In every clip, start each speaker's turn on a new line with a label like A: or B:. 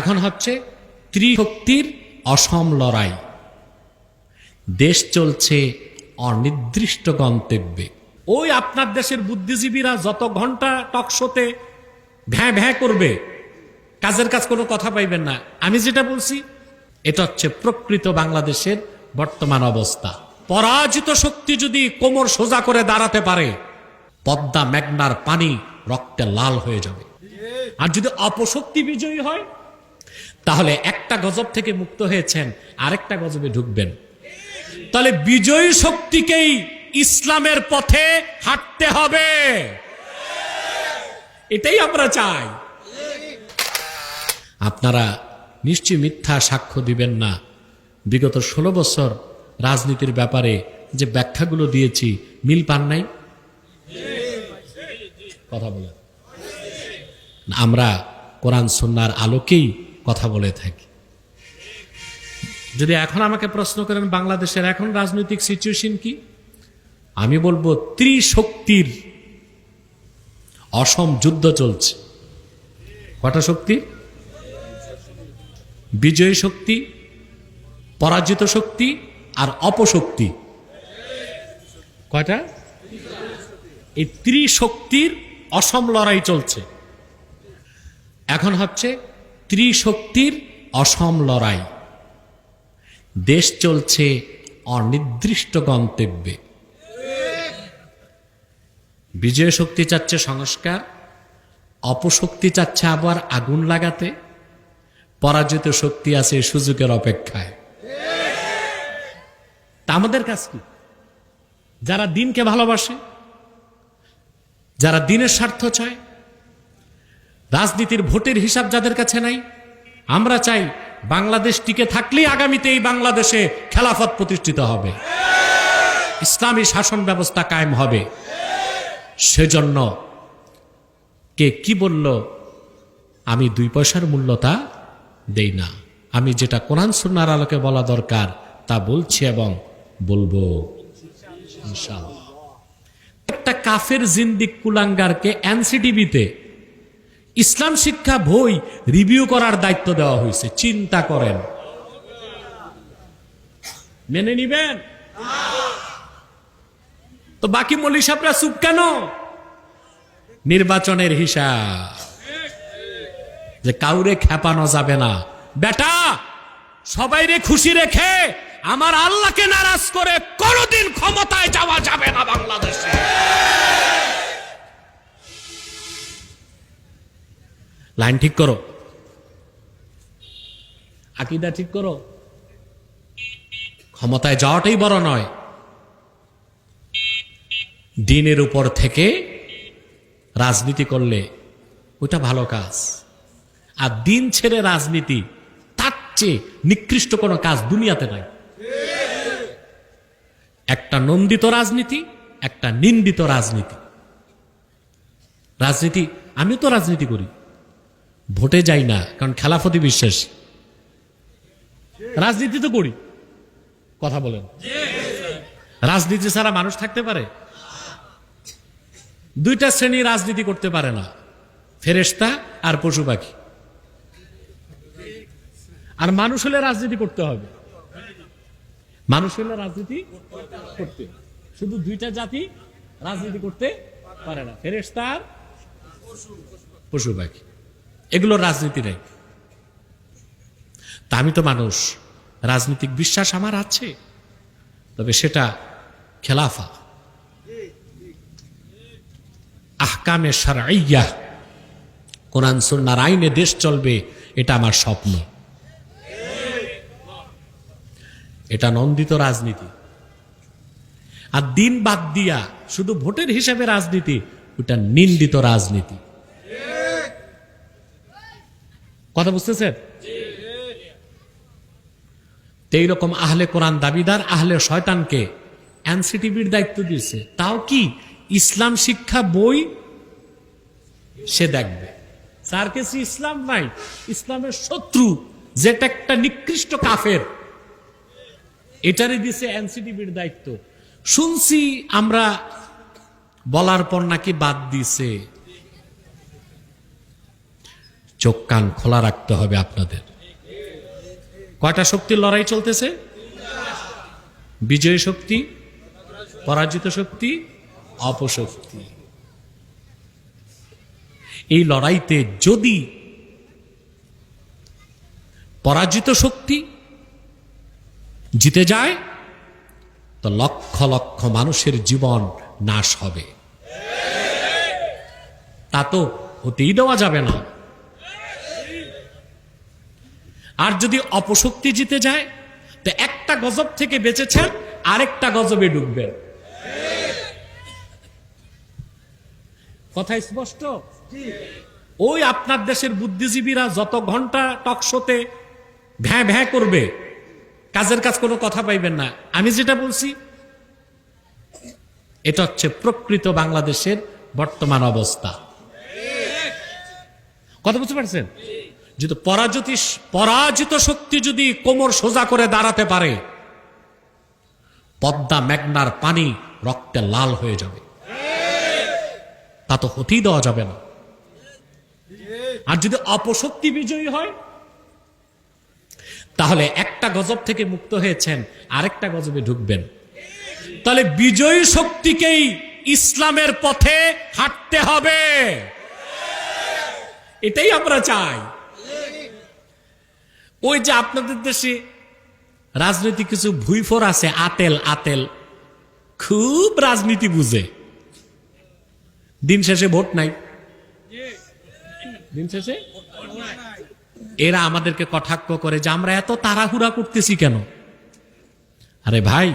A: এখন হচ্ছে ত্রিশক্তির অসম লড়াই। দেশ চলছে অনির্দিষ্ট গন্তব্যে। ওই আপনার দেশের বুদ্ধিজীবীরা যত ঘণ্টা টকশোতে ভ্যাঁ ভ্যাঁ করবে, কাজের কাজ কোনো কথা পাইবেন না। আমি যেটা বলছি, এটা হচ্ছে প্রকৃত বাংলাদেশের বর্তমান অবস্থা। পরাজিত শক্তি যদি কোমর সোজা করে দাঁড়াতে পারে, পদ্মা, মেঘনার পানি রক্তে লাল হয়ে যাবে। আর যদি অপশক্তি বিজয়ী হয় তাহলে একটা গজব থেকে মুক্ত হয়েছেন, আরেকটা গজবে ঢুকবেন। তাহলে বিজয়ী শক্তিকেই ইসলামের পথে হাঁটতে হবে। এটাই আমরা চাই। আপনারা নিশ্চয় মিথ্যা সাক্ষ্য দিবেন না। বিগত ষোলো বছর রাজনীতির ব্যাপারে যে ব্যাখ্যাগুলো দিয়েছি, মিল পান নাই? কথা বলে আমরা কোরআন সন্ন্যার আলোকেই কথা বলে থাকি। যদি এখন আমাকে প্রশ্ন করেন, বাংলাদেশের এখন রাজনৈতিক সিচুয়েশন কি? আমি বলব, ত্রিশক্তির অসম যুদ্ধ চলছে। কটা শক্তি? বিজয়ী শক্তি, পরাজিত শক্তি আর অপশক্তি। কয়টা? এই ত্রিশক্তির অসম লড়াই চলছে। এখন হচ্ছে ত্রিশক্তির অসম লড়াই। দেশ চলছে অনির্দিষ্ট গন্তব্যে। বিজয় শক্তি চাচ্ছে সংস্কার, অপশক্তি চাচ্ছে আবার আগুন লাগাতে। পরাজিত শক্তি আছে সুযোগের অপেক্ষায়। তা আমাদের কাজ কি? যারা দিনকে ভালোবাসে, যারা দিনের স্বার্থ চায় রাজনীতির ভোটের হিসাব যাদের কাছে নাই, আমরা চাই বাংলাদেশ টিকে থাকলেই আগামীতে এই বাংলাদেশে খেলাফত প্রতিষ্ঠিত হবে। ইসলামী শাসন ব্যবস্থা কায়েম হবে। সেজন্য কে কি বলল, আমি দুই পয়সার মূল্যতা দেই না। আমি যেটা কোরআন সুন্নার আলোকে বলা দরকার, তা বলছি এবং বলব। একটা কাফের জিন্দিক কুলাঙ্গারকে এনসিটিভিতে ইসলাম শিক্ষা বই রিভিউ করার দায়িত্ব দেওয়া হয়েছে। চিন্তা করেন। মেনে নিবেন? তো বাকি মলি সাহেবরা চুপ কেন? নির্বাচনের হিসাব। যে কাউরে খেপানো যাবে না। বেটা, সবাইরে খুশি রেখে আমার আল্লাহকে নারাজ করে কোনোদিন ক্ষমতায় যাওয়া যাবে না বাংলাদেশে। লাইন ঠিক করো। আকিদা ঠিক করো। ক্ষমতায় যাওয়াটাই বড় নয়। দিনের উপর থেকে রাজনীতি করলে ওটা ভালো কাজ। আর দিন ছেড়ে রাজনীতি, তার চেয়ে নিকৃষ্ট কোনো কাজ দুনিয়াতে নাই। একটা নন্দিত রাজনীতি, একটা নিন্দিত রাজনীতি। রাজনীতি আমি তো রাজনীতি করি। ভোটে যাই না, কারণ খেলাফতি বিশ্বাস। রাজনীতি তো করি। কথা বলেন। রাজনীতি ছাড়া মানুষ থাকতে পারে? দুইটা শ্রেণি রাজনীতি করতে পারে না ফেরেস্তা আর পশু পাখি। আর মানুষ হলে রাজনীতি করতে হবে। মানুষ হলে রাজনীতি করতে শুধু দুইটা জাতি রাজনীতি করতে পারে না ফেরেস্তা আর পশু পাখি। এগুলো রাজনীতি নেই তা আমি তো মানুষ, রাজনৈতিক বিশ্বাস আমার আছে। তবে সেটা খেলাফা। আহকামে সারাইয়া কোরআন সুন্নার আইনে দেশ চলবে, এটা আমার স্বপ্ন। এটা নন্দিত রাজনীতি। আর দিন বাদ দিয়া শুধু ভোটের হিসাবে রাজনীতি, ওটা নিন্দিত রাজনীতি। কথা বুঝতেছেন তো এইরকম আহলে কোরআন দাবিদার, আহলে শয়তানকে এনসিটিভির দায়িত্ব দিয়েছে। তাও কি ইসলাম শিক্ষা বই সে দেখবে? তার কাছে ইসলাম নাই, ইসলামের শত্রু যেটা একটা নিকৃষ্ট কাফের, এটারই দিছে এনসিটিভির দায়িত্ব। শুনছি আমরা বলার পর নাকি বাদ দিছে। চোখ কান খোলা রাখতে হবে আপনাদের। কয়টা শক্তির লড়াই চলতেছে? বিজয় শক্তি, পরাজিত শক্তি, অপশক্তি। এই লড়াইতে যদি পরাজিত শক্তি জিতে যায়, তো লক্ষ লক্ষ মানুষের জীবন নাশ হবে। তা তো হতেই দেওয়া যাবে না। আর যদি অপশক্তি জিতে যায়, তো একটা গজব থেকে বেঁচেছেন, আরেকটা গজবে ঢুকবেন কথা স্পষ্ট? ওই আপনার দেশের বুদ্ধিজীবীরা যত ঘণ্টা টকশোতে ভ্যাঁ ভ্যাঁ করবে, কাজের কাজ কোনো কথা পাইবেন না। আমি যেটা বলছি, এটা হচ্ছে প্রকৃত বাংলাদেশের বর্তমান অবস্থা। কথা বুঝতে পারছেন? যদি পরাজিত পরাজিত শক্তি যদি কোমর সোজা করে দাঁড়াতে পারে, পদ্মা মেঘনার পানি রক্তে লাল হয়ে যাবে। তা তো হতেই দেওয়া যাবে না। আর যদি অপশক্তি বিজয়ী হয়, তাহলে একটা গজব থেকে মুক্ত হয়েছেন, আরেকটা গজবে ঢুকবেন। তাহলে বিজয়ী শক্তিকেই ইসলামের পথে হাঁটতে হবে। এটাই আমরা চাই। ওই যে আপনাদের দেশে রাজনৈতিক কিছু ভুইফোর আছে, আতেল আতেল। খুব রাজনীতি বুঝে। দিন শেষে ভোট নাই। দিন শেষে? এরা আমাদেরকে কটাক্ষ করে যে আমরা এত তাড়াহুড়া করতেছি কেন? আরে ভাই,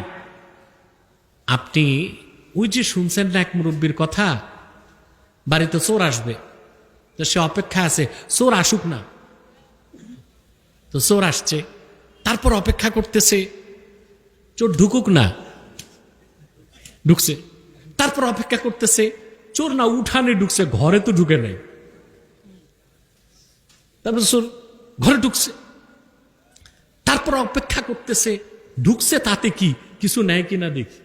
A: আপনি ওই যে শুনছেন না এক মুরব্বীর কথা? বাড়িতে চোর আসবে। তো সে অপেক্ষা আছে। চোর আসুক না। তো চোর আসছে। তারপর অপেক্ষা করতেছে। চোর ঢুকুক না। ঢুকছে। তারপর অপেক্ষা করতেছে, চোর না উঠানে ঢুকছে, ঘরে তো ঢুকে নেই। তারপর চোর ঘরে ঢুকছে। তারপর অপেক্ষা করতেছে, ঢুকছে তাতে কি? কিছু নেয় কিনা দেখি।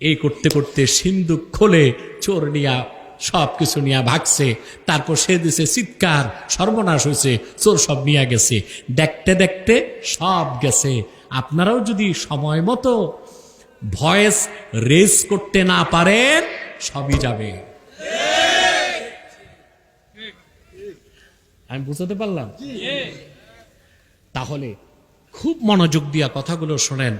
A: এই করতে করতে সিন্ধুক খোলে চোর নিয়া সব কিছু নিয়ে ভাগছে। তারপর সে দিছে চিৎকার সর্বনাশ হয়েছে চোর সব নিয়ে গেছে। দেখতে দেখতে সব গেছে। আপনারাও যদি সময় মতো ভয়েস রেস করতে না পারেন সবই যাবে। আমি বুঝতে পারলাম? তাহলে খুব মনোযোগ দিয়া কথাগুলো শোনেন।